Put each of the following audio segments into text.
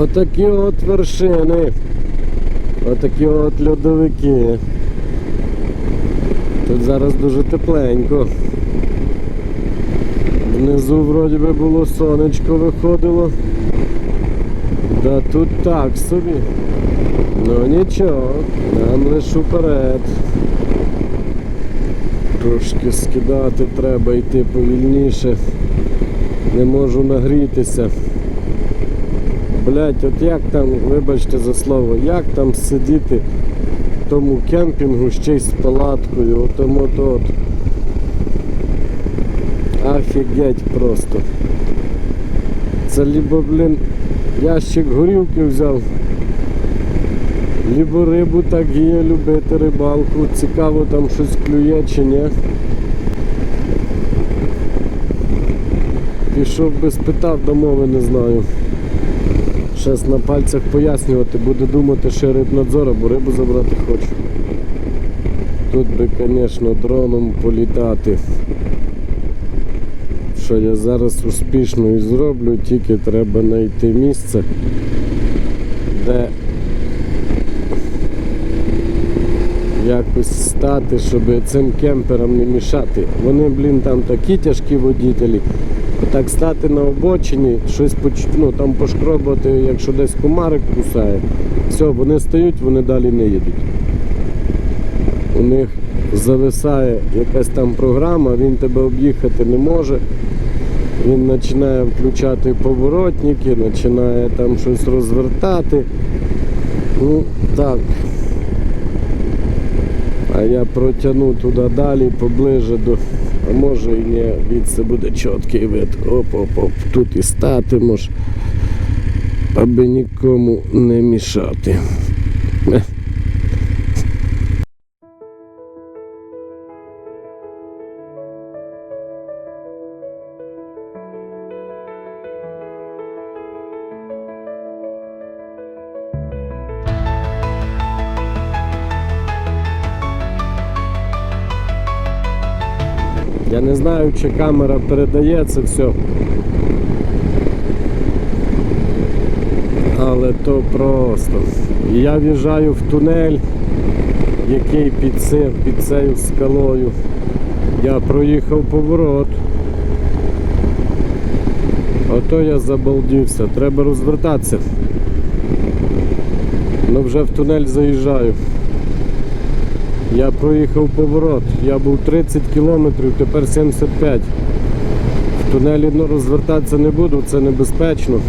Отакі от вершини. Отакі от льодовики. Тут зараз дуже тепленько. Внизу вроді би було сонечко виходило. Да тут так собі. Ну нічого, нам лиш уперед. Трошки скидати треба йти повільніше. Не можу нагрітися. Блять, от як там, вибачте за слово, як там сидіти в тому кемпінгу ще й з палаткою, отому от. Офігеть просто. Це либо, блін, ящик горілки взяв, либо рибу так є любити рибалку. Цікаво там щось клює чи ні. Пішов би спитав, домови не знаю. Щас на пальцях пояснювати, буду думати, що рибнадзор або рибу забрати хочу. Тут би, звісно, дроном політати. Що я зараз успішно і зроблю, тільки треба знайти місце, де якось стати, щоб цим кемперам не мішати. Вони, блін, там такі тяжкі водителі. Так стати на обочині, щось ну, там пошкробати, якщо десь комарик кусає. Все, вони стають, вони далі не їдуть. У них зависає якась там програма, він тебе об'їхати не може. Він починає включати поворотники, починає там щось розвертати. Ну, так. А я протягну туди далі, поближе до. А може і не, відси буде чіткий вид. Оп-оп-оп, тут і стати мож, аби нікому не мішати. Е. Знаю, чи камера передає це все. Але то просто. Я в'їжджаю в тунель, який під, цим, під цією скалою. Я проїхав поворот. Ото я забалдівся. Треба розвертатися. Ну вже в тунель заїжджаю. Я проїхав поворот. Я був 30 кілометрів, тепер 75. В тунелі ну, розвертатися не буду, це небезпечно.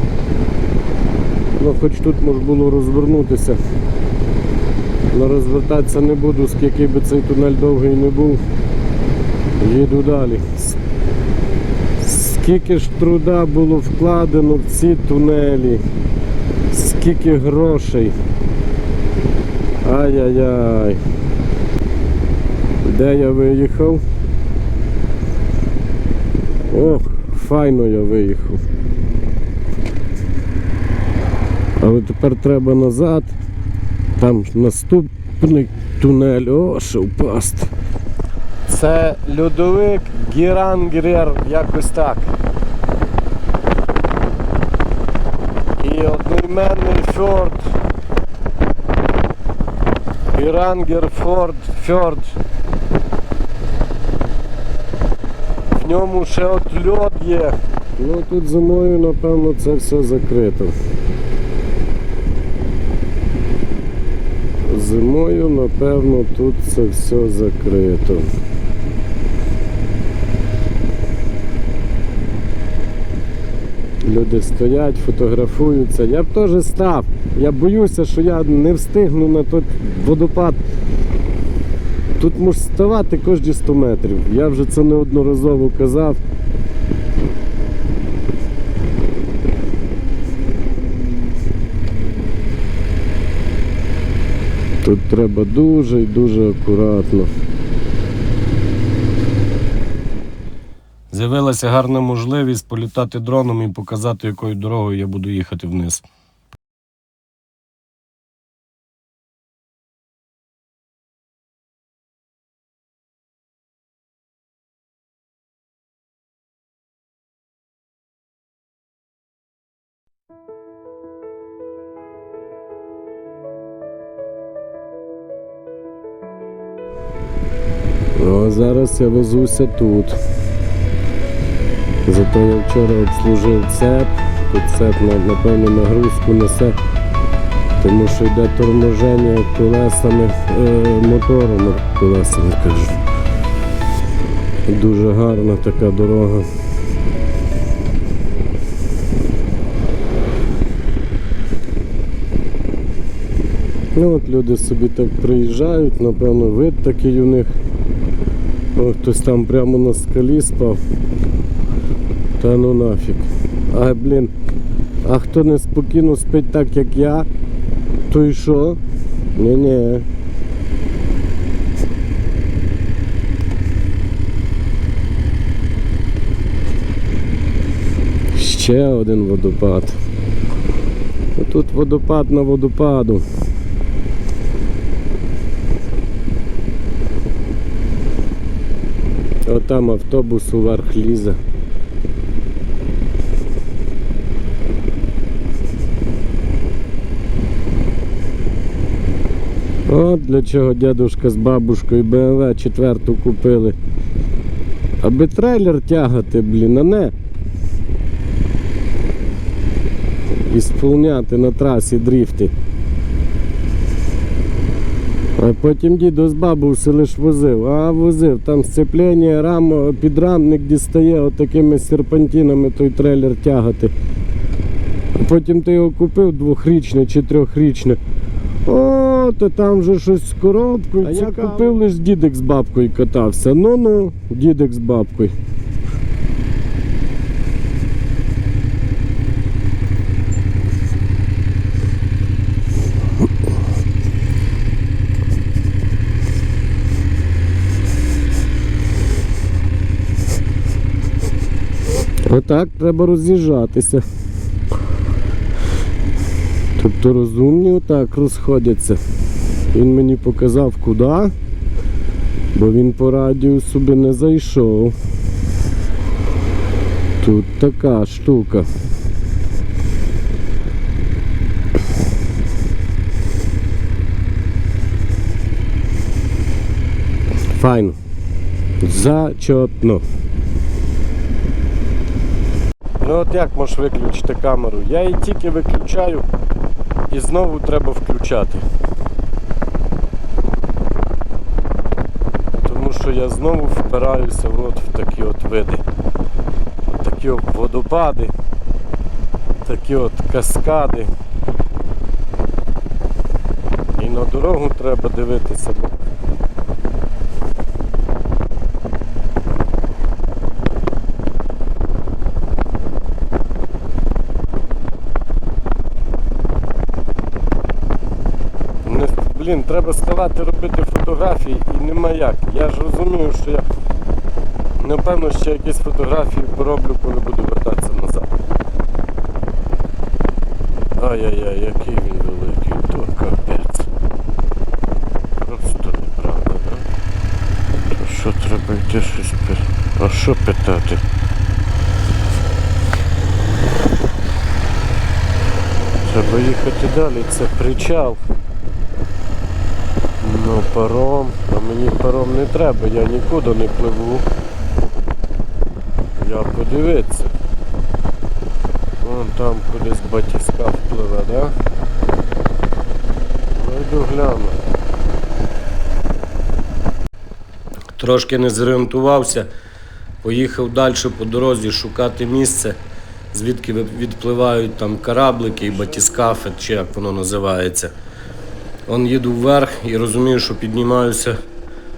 Ну, хоч тут можна було розвернутися. Але розвертатися не буду, скільки би цей тунель довгий не був. Їду далі. Скільки ж труда було вкладено в ці тунелі, скільки грошей. Ай-яй-яй. Де я виїхав? Ох, файно я виїхав. Але тепер треба назад. Там наступний тунель. О, ще впасти. Це льодовик Гірангрер, якось так. І одноіменний фьорд. Гірангер Форд Фьорд. Ньому ще от льод є. Ну тут зимою, напевно, це все закрито. Зимою, напевно, тут це все закрито. Люди стоять, фотографуються. Я б теж став. Я боюся, що я не встигну на той водопад. Тут можеш ставати кожні 100 метрів. Я вже це неодноразово казав. Тут треба дуже і дуже акуратно. З'явилася гарна можливість політати дроном і показати, якою дорогою я буду їхати вниз. Зараз я везуся тут. Зато я вчора обслужив цеп. Тут цеп напевно нагрузку несе, тому що йде торможення колесами, е, моторами, колесами кажу. Дуже гарна така дорога. Ну от люди собі так приїжджають, напевно, вид такий у них. О, хтось там прямо на скалі спав. Та ну нафіг. А блін, а хто не спокійно спить так, як я, то і що? Ні-ні. Ще один водопад. Тут водопад на водопаду. Отам автобус уверх лізе. От для чого дядушка з бабушкою БМВ четверту купили. Аби трейлер тягати, блін, а не. І сповняти на трасі дріфти. А потім дідо з бабу все лиш возив, а возив, там сцеплення, рамо, підрамник дістає отакими серпантинами той трейлер тягати. Потім ти його купив двохрічне чи трьохрічне. О, то там вже щось з коробкою. А я купив лиш дідик з бабкою катався. Ну-ну, дідик з бабкою. Отак треба роз'їжджатися. Тобто розумні отак розходяться. Він мені показав куди, бо він по радіо собі не зайшов. Тут така штука. Файно. Зачетно. Ну от як можеш виключити камеру? Я її тільки виключаю і знову треба включати. Тому що я знову впираюся от в такі от види. От такі от водопади, такі от каскади. І на дорогу треба дивитися, бо Не, блін, треба ставати робити фотографії і нема як. Я ж розумію, що я напевно ще якісь фотографії пороблю, коли буду вертатися назад. Ай-яй-яй, який він великий, то капець. Просто неправда, да? То що треба йти щось пи... А що питати? Треба їхати далі, це причал. Ну, паром, а мені паром не треба, я нікуди не пливу. Я подивитися. Вон там кудись батіска впливе, да? Ну гляну. Трошки не зорієнтувався, поїхав далі по дорозі шукати місце, звідки відпливають там кораблики і батіскафи, чи як воно називається. Он їду вверх і розумію, що піднімаюся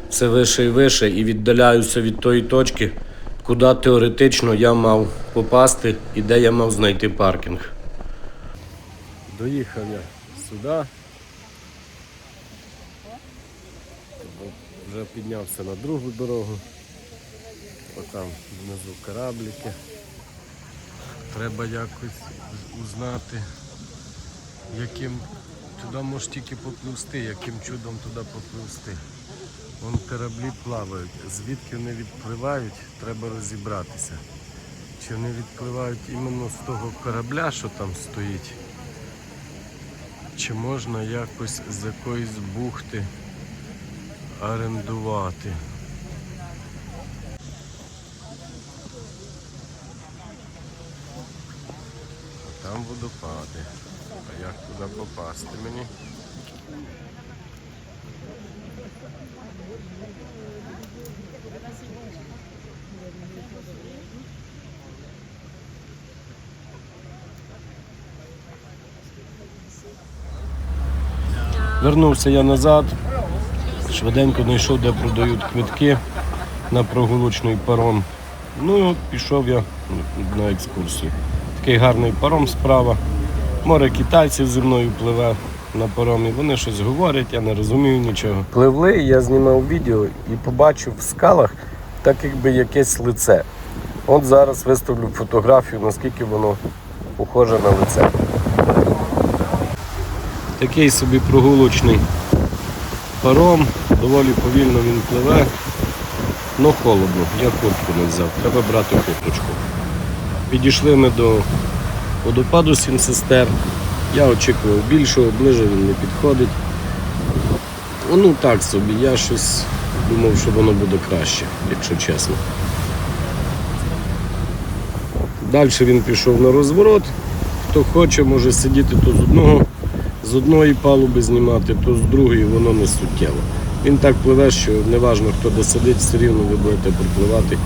все вище і вище і віддаляюся від тої точки, куди теоретично я мав попасти і де я мав знайти паркінг. Доїхав я сюди. Вже піднявся на другу дорогу. Отам внизу кораблики. Треба якось узнати, яким Туди можеш тільки попливсти, яким чудом туди попливсти. Вон кораблі плавають. Звідки вони відпливають, треба розібратися. Чи вони відпливають іменно з того корабля, що там стоїть, чи можна якось з якоїсь бухти орендувати. А там водопади. Як туди попасти мені? Вернувся я назад, швиденько знайшов, де продають квитки на прогулочний паром. Ну і от пішов я на екскурсію. Такий гарний паром справа. Море китайців зі мною пливе на паромі. Вони щось говорять, я не розумію нічого. Пливли, я знімав відео і побачив в скалах так якби якесь лице. От зараз виставлю фотографію, наскільки воно похоже на лице. Такий собі прогулочний паром, доволі повільно він пливе. Ну холодно, я куртку не взяв, треба брати курточку. Підійшли ми до водопаду Сім сестер. Я очікував більшого, ближе він не підходить. Ну так собі, я щось думав, що воно буде краще, якщо чесно. Далі він пішов на розворот. Хто хоче, може сидіти то з одного, з одної палуби знімати, то з другої, воно не суттєво. Він так пливе, що неважно хто де сидить, все рівно ви будете пропливати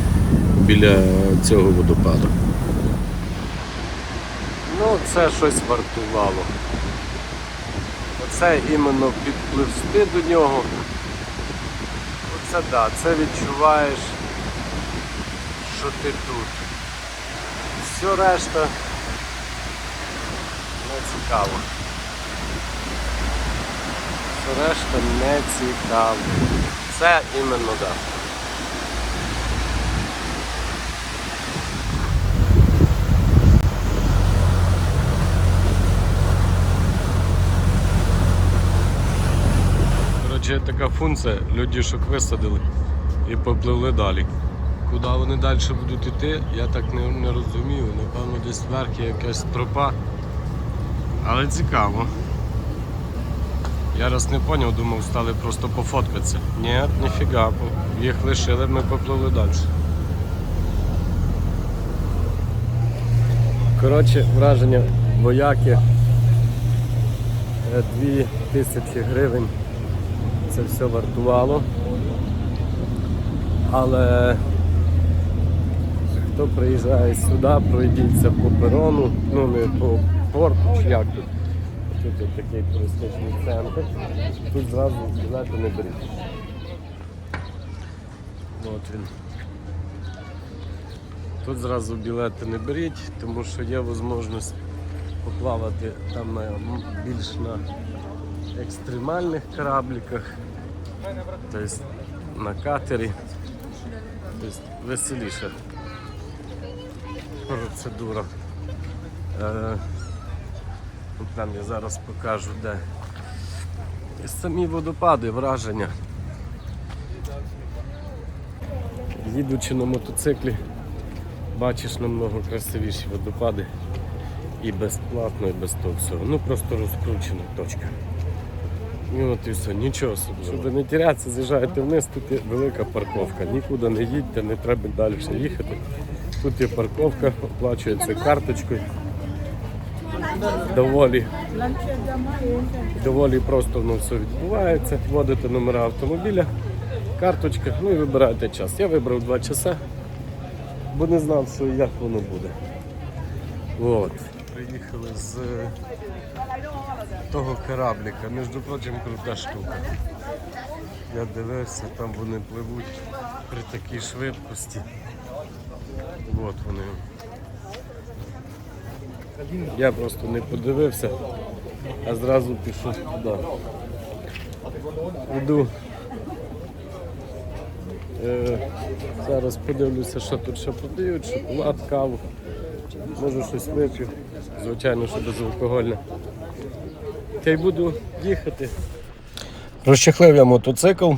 біля цього водопаду. Це щось вартувало. Оце іменно підпливсти до нього. Оце так, да, це відчуваєш, що ти тут. Все решта не цікаво. Все решта не цікаво. Це іменно так. Да. Коротше, є така функція, людішок висадили і попливли далі. Куди вони далі будуть йти, я так не, не розумію. Напевно, десь вверх є якась тропа. Але цікаво. Я раз не зрозумів, думав, стали просто пофоткатися. Ні, ніфіга, їх лишили, ми попливли далі. Коротше, враження вояки. Е, Дві тисячі гривень це все вартувало. Але хто приїжджає сюди, пройдіться по перону, ну не по порту, чи як тут. Тут є такий туристичний центр. Тут зразу білети не беріть. От він. Тут зразу білети не беріть, тому що є можливість поплавати там на більш на екстремальних корабліках, тобто на катері. Тобто веселіша процедура. Е, Там я зараз покажу де. І самі водопади, враження. Їдучи на мотоциклі, бачиш намного красивіші водопади. І безплатно, і без того всього. Ну просто розкручена точка. І от і все, нічого собі. Щоб не тірятися, з'їжджаєте вниз, тут є велика парковка. Нікуди не їдьте, не треба далі їхати. Тут є парковка, оплачується карточкою. Доволі, доволі просто воно все відбувається. Вводите номера автомобіля, карточка, ну і вибираєте час. Я вибрав 2 часа, бо не знав, що як воно буде. От. Приїхали з того корабліка. Між прочим, крута штука. Я дивився, там вони пливуть при такій швидкості. От вони. Я просто не подивився, а зразу пішов туди. Йду. Е, зараз подивлюся, що тут ще подають, шоколад, каву. Може щось вип'ю. Звичайно, що безалкогольне. Та й буду їхати. Розчехлив я мотоцикл.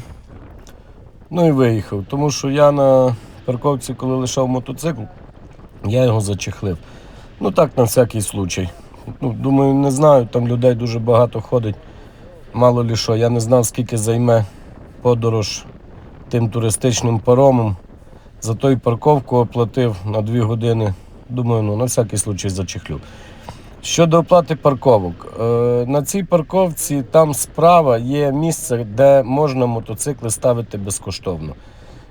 Ну і виїхав. Тому що я на парковці, коли лишав мотоцикл, я його зачехлив. Ну так, на всякий случай. Ну, думаю, не знаю, там людей дуже багато ходить. Мало лі що, я не знав, скільки займе подорож тим туристичним паромом. За той парковку оплатив на 2 години. Думаю, ну на всякий случай зачехлю. Щодо оплати парковок, Е, на цій парковці там справа є місце, де можна мотоцикли ставити безкоштовно.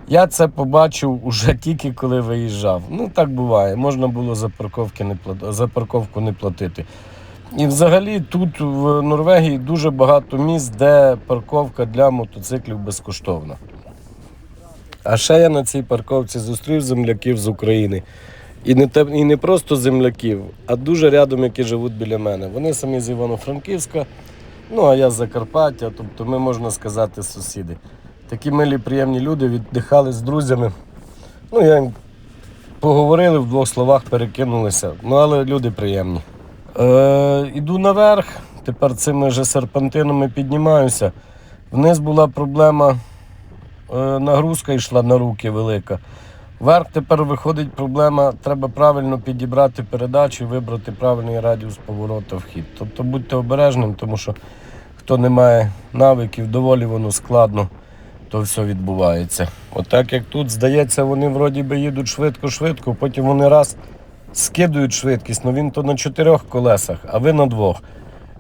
Я це побачив уже тільки коли виїжджав. Ну так буває, можна було за, парковки не плат... за парковку не платити. І взагалі тут в Норвегії дуже багато місць, де парковка для мотоциклів безкоштовна. А ще я на цій парковці зустрів земляків з України. І не, те, і не просто земляків, а дуже рядом, які живуть біля мене. Вони самі з Івано-Франківська, ну а я з Закарпаття, тобто ми, можна сказати, сусіди. Такі милі, приємні люди віддихали з друзями. Ну, я поговорили в двох словах, перекинулися. Ну, але люди приємні. Е, іду наверх, тепер цими вже серпантинами піднімаюся. Вниз була проблема, е, нагрузка йшла на руки велика. Вверх тепер виходить проблема, треба правильно підібрати передачу і вибрати правильний радіус повороту в хід. Тобто будьте обережним, тому що хто не має навиків, доволі воно складно, то все відбувається. Отак як тут, здається, вони вроді би їдуть швидко-швидко, потім вони раз скидують швидкість, ну він то на чотирьох колесах, а ви на двох.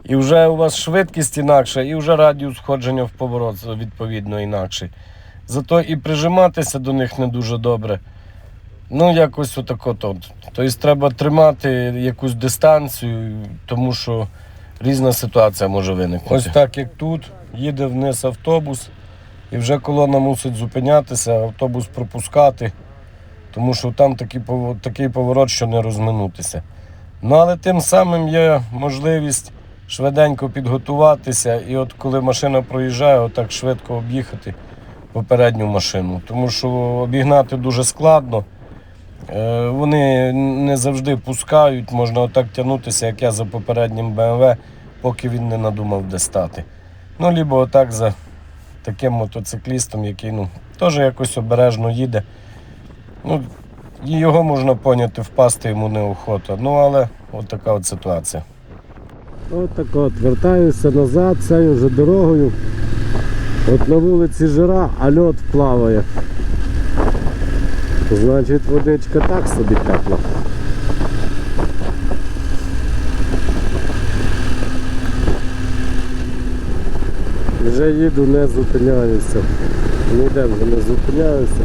І вже у вас швидкість інакша, і вже радіус входження в поворот відповідно інакший. Зато і прижиматися до них не дуже добре. Ну, якось отако то. Тобто треба тримати якусь дистанцію, тому що різна ситуація може виникнути. Ось так як тут, їде вниз автобус, і вже колона мусить зупинятися, автобус пропускати, тому що там такий, поворот, що не розминутися. Ну, але тим самим є можливість швиденько підготуватися, і от коли машина проїжджає, отак швидко об'їхати попередню машину. Тому що обігнати дуже складно. Е, Вони не завжди пускають, можна отак тягнутися, як я за попереднім БМВ, поки він не надумав де стати. Ну, лібо отак за таким мотоциклістом, який ну, теж якось обережно їде. Ну, його можна поняти, впасти йому неохота. Ну, але от така от ситуація. От так от, вертаюся назад цією вже дорогою. От на вулиці жара, а льод плаває. Значить, водичка так собі тепла. Вже їду, не зупиняюся. Ніде вже не зупиняюся.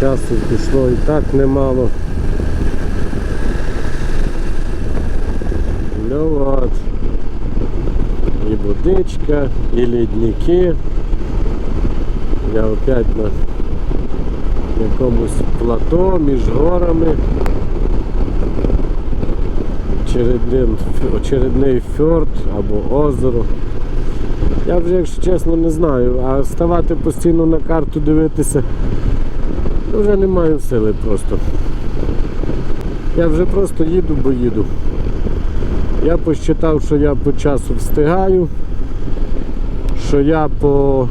Часу пішло і так немало. Ну от. І водичка, і лідники. Я опять на якомусь плато між горами. Очередним, очередний фьорд або озеро. Я вже, якщо чесно, не знаю, а ставати постійно на карту дивитися ну, вже не маю сили просто. Я вже просто їду, бо їду. Я посчитав, що я по часу встигаю, що я по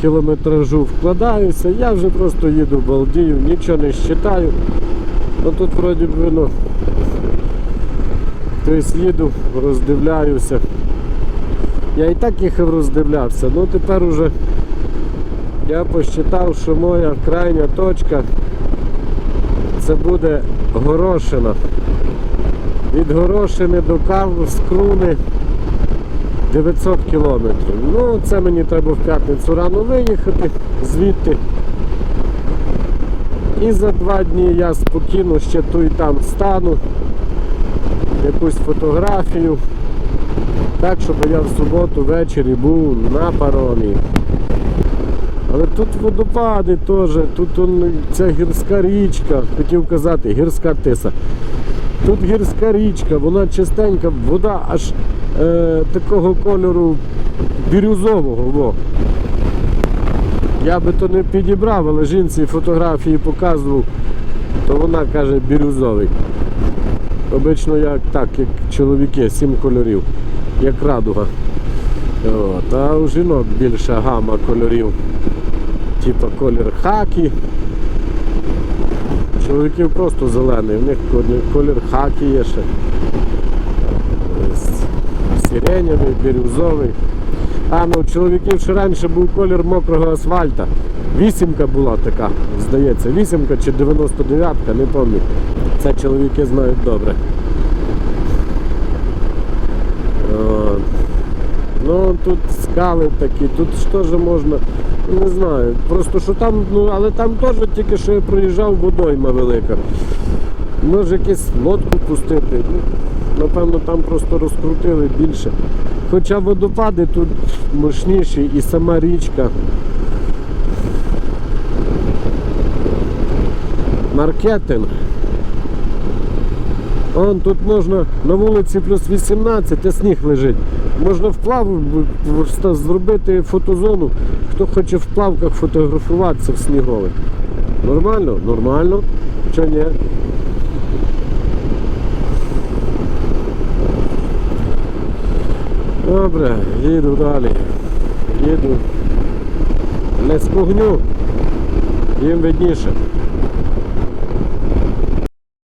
кілометражу вкладаюся, я вже просто їду балдію, нічого не считаю. Ну тут вроді б воно. Тобто їду, роздивляюся. Я і так їх роздивлявся, ну тепер уже я посчитав, що моя крайня точка це буде Горошина. Від Горошини до Кавскруни 900 кілометрів. Ну, це мені треба в п'ятницю рано виїхати звідти. І за два дні я спокійно ще тут і там стану, якусь фотографію. Так, щоб я в суботу ввечері був на паромі. Але тут водопади теж, тут он, ця гірська річка, хотів казати, гірська тиса. Тут гірська річка, вона чистенька, вода аж е, такого кольору бірюзового. Во. Я би то не підібрав, але жінці фотографії показував, то вона каже бірюзовий. Обично як так, як чоловіки, сім кольорів, як радуга. От, а у жінок більша гама кольорів. Типа колір хакі. Чоловіків просто зелений, в них колір хакі є ще. Сиренєвий, бірюзовий. А ну чоловіків ще раніше був колір мокрого асфальта. Вісімка була така, здається, вісімка чи 99-ка, не пам'ятаю. Це чоловіки знають добре. О, ну тут скали такі, тут що ж можна не знаю. Просто що там, ну але там теж тільки що я проїжджав водойма велика. Може якусь лодку пустити. Ну, напевно, там просто розкрутили більше. Хоча водопади тут мощніші і сама річка. Маркетинг. Он тут можна на вулиці плюс 18, а сніг лежить. Можна вплав зробити фотозону. Хто хоче в плавках фотографуватися в снігових. Нормально? Нормально. Чого ні? Добре, їду далі. Їду. Не спугню. Їм видніше.